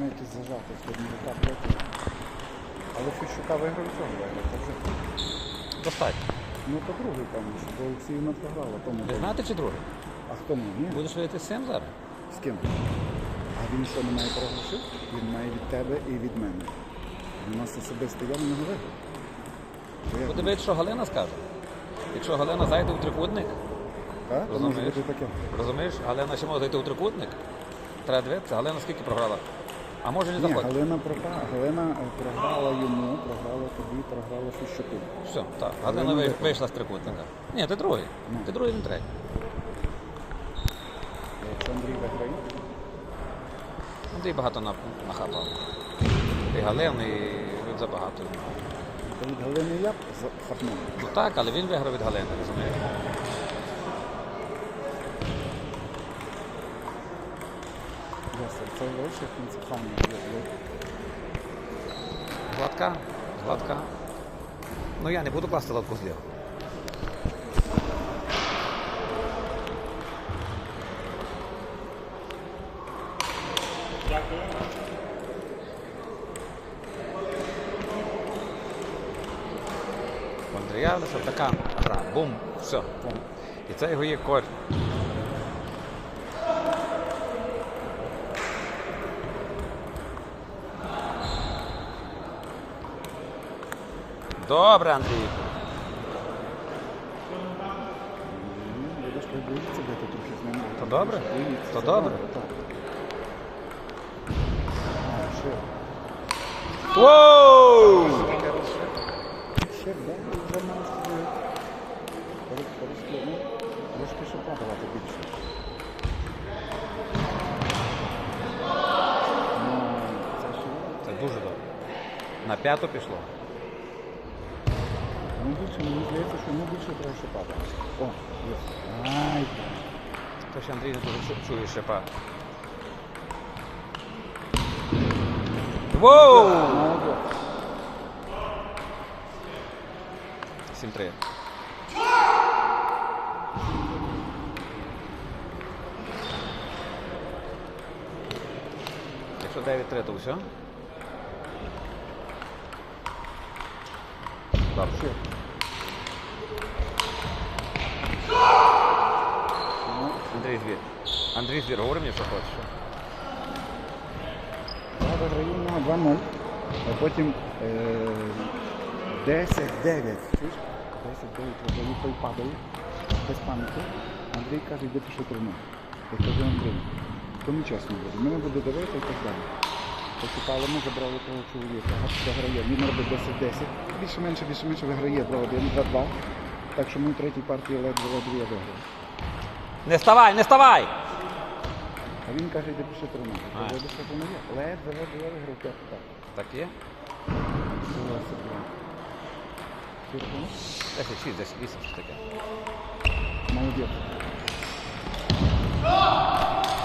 Ми якісь зажати сьогодні рука проти. Але Фіщука виграв і цього виграв. Це вже... Достатньо. Ну то другий що бо Олексіївна програла. Тому Ви знаєте чи другий? А хто ми? Ні? Будеш вийти з цим зараз? З ким? А він що не має програшів? Він має від тебе і від мене. У нас особисто я нього виграв. То як? Подивись, що Галина скаже. Якщо Галина зайде у трикутник, А? То може Розумієш? бути таке. розумієш, Галина ще може зайти у трикутник. Треба дивитися, Галина скільки програла. А може не Ні, заходить. Галина програла. Галина е, програла йому, програла тобі, програла Фіщуку. Все, так. Галина Галина вий- виграла. вийшла з трикутника. Ні, ти другий. Ну. Ти другий, він третій. Якщо Андрій виграє, Андрій багато на- нахапав. І Галин, і він забагато. то від Галини я б захапнув. Ну так, але він виграв від Галини, розумієш? Це лише кінцефальне. Гладка, гладка. Ну я не буду класти лодку зліва. У Андрія лише така гра. Бум, все. І це його є корь. З ним. То добре? Боїться, То це добре. Так. А, ще. Воу! Ще, да, вже мав собі. Трошки, ну, трошки ще падавати більше. Ну, це ще Це дуже добре. На п'яту пішло. Ну, більше, мені здається, що ну більше треба ще. О, є. Ай, Це ще Андрій не дуже чу- чує шипа. Воу! молодець. 7-3. Якщо 9-3, то все. Ну, Андрій Звір. Андрій Звір, говори мені, що хочеш. Виграю 2-0, а потім е, 10-9. Чуєш? 10-9 виграю, той падає без пам'яті. Андрій каже, йди пішли тренуй. Я кажу, Андрій, то не буде. Мене буде давити і так далі. Почекали, ми забрали того чоловіка, а виграє. Він робить 10-10. Більше-менше, більше-менше виграє 2-1, 2-2. Так що ми в третій партії ледве-ледве я виграв. Не ставай, не ставай! А він каже, йди пішли тренуй. Я А. «Я пішли. Ледве-ледве я виграв 5 так. Так є? Ти 10, 6, 10, 8, щось таке. Молодець.